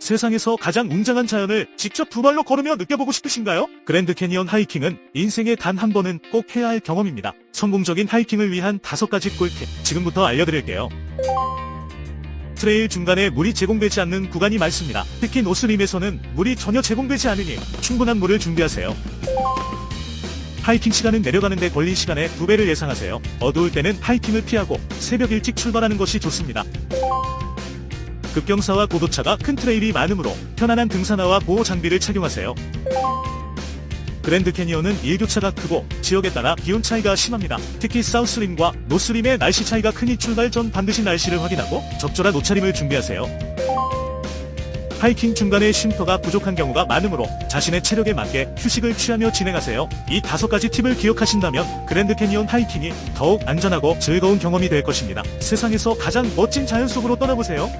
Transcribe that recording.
세상에서 가장 웅장한 자연을 직접 두 발로 걸으며 느껴보고 싶으신가요? 그랜드 캐니언 하이킹은 인생에 단 한 번은 꼭 해야 할 경험입니다. 성공적인 하이킹을 위한 다섯 가지 꿀팁 지금부터 알려드릴게요. 트레일 중간에 물이 제공되지 않는 구간이 많습니다. 특히 노스림에서는 물이 전혀 제공되지 않으니 충분한 물을 준비하세요. 하이킹 시간은 내려가는데 걸린 시간의 두 배를 예상하세요. 어두울 때는 하이킹을 피하고 새벽 일찍 출발하는 것이 좋습니다. 급경사와 고도차가 큰 트레일이 많으므로 편안한 등산화와 보호 장비를 착용하세요. 그랜드 캐니언은 일교차가 크고 지역에 따라 기온 차이가 심합니다. 특히 사우스림과 노스림의 날씨 차이가 크니 출발 전 반드시 날씨를 확인하고 적절한 옷차림을 준비하세요. 하이킹 중간에 쉼터가 부족한 경우가 많으므로 자신의 체력에 맞게 휴식을 취하며 진행하세요. 이 다섯 가지 팁을 기억하신다면 그랜드 캐니언 하이킹이 더욱 안전하고 즐거운 경험이 될 것입니다. 세상에서 가장 멋진 자연 속으로 떠나보세요.